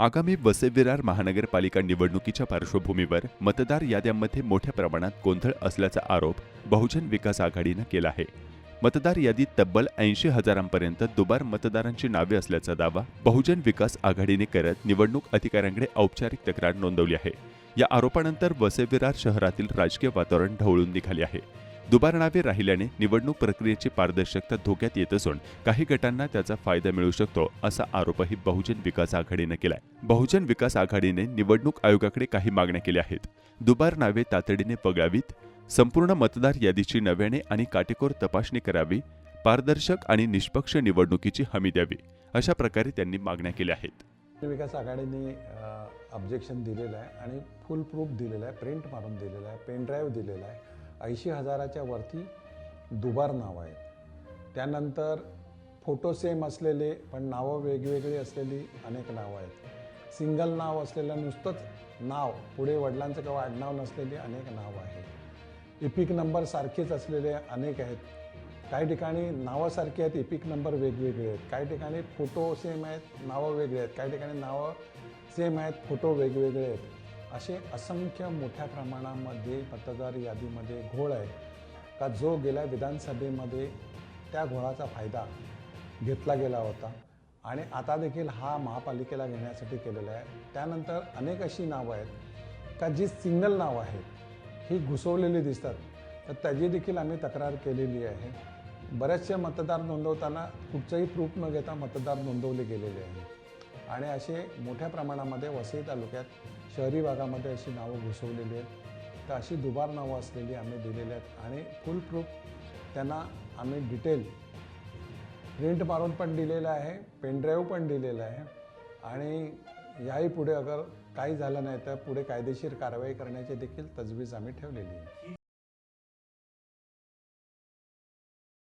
आगामी वसेविरार महानगरपालिका निवडणुकीच्या पार्श्वभूमीवर मतदार याद्यांमध्ये मोठ्या प्रमाणात गोंधळ असल्याचा आरोप बहुजन विकास आघाडीनं केला आहे. मतदार यादीत तब्बल ऐंशी हजारांपर्यंत दुबार मतदारांची नावे असल्याचा दावा बहुजन विकास आघाडीने करत निवडणूक अधिकाऱ्यांकडे औपचारिक तक्रार नोंदवली आहे. या आरोपानंतर वसेविरार शहरातील राजकीय वातावरण ढवळून निघाले आहे. दुबार नावे राहिल्याने निवडणूक प्रक्रियेची पारदर्शकता धोक्यात येत असून काही गटांना त्याचा फायदा मिळू शकतो असा आरोपही बहुजन विकास आघाडीनं केलाय. बहुजन विकास आघाडीने निवडणूक आयोगाकडे काही मागण्या केल्या आहेत. दुबार नावे तातडीने वगळावीत संपूर्ण मतदार यादीची नव्याने आणि काटेकोर तपासणी करावी पारदर्शक आणि निष्पक्ष निवडणुकीची हमी द्यावी अशा प्रकारे त्यांनी मागण्या केल्या आहेत. विकास आघाडीने ऑब्जेक्शन दिलेलं आहे आणि फुल प्रूफ दिलेलं आहे प्रिंट मारून दिलेलं आहे पेन ड्राईव्ह दिलेला आहे. ऐंशी हजाराच्या वरती दुबार नावं आहेत त्यानंतर फोटो सेम असलेले पण नावं वेगवेगळी असलेली अनेक नावं आहेत. सिंगल नाव असलेलं नुसतंच नाव पुढे वडिलांचं किंवा आडनाव नसलेली अनेक नावं आहेत. इपिक नंबर सारखेच असलेले अनेक आहेत. काही ठिकाणी नावासारखे आहेत इपिक नंबर वेगवेगळे आहेत. काही ठिकाणी फोटो सेम आहेत नावं वेगळे आहेत. काही ठिकाणी नावं सेम आहेत फोटो वेगवेगळे आहेत. असे असंख्य मोठ्या प्रमाणामध्ये मतदार यादीमध्ये घोळ आहे. का जो गेल्या विधानसभेमध्ये त्या घोळाचा फायदा घेतला गेला होता. आणि आता देखील हा महापालिकेला घेण्यासाठी केलेला आहे. त्यानंतर अनेक अशी नावं आहेत. का जी सिंगल नावं आहेत ही घुसवलेली दिसतात. तर त्याची देखील आम्ही तक्रार केलेली आहे. बरेचसे मतदार नोंदवताना कुठचंही प्रूफ न घेता मतदार नोंदवले गेलेले आहे. आणि असे मोठ्या प्रमाणामध्ये वसई तालुक्यात शहरी भागामध्ये अशी नावं घुसवलेली आहेत. तर अशी दुबार नावं असलेली आम्ही दिलेली आहेत. आणि फुल प्रूफ त्यांना आम्ही डिटेल प्रिंट मारून पण दिलेलं आहे पेनड्राईव्ह पण दिलेलं आहे. आणि याही पुढे अगर काही झालं नाही तर पुढे कायदेशीर कारवाई करण्याची देखील तजवीज आम्ही ठेवलेली आहे.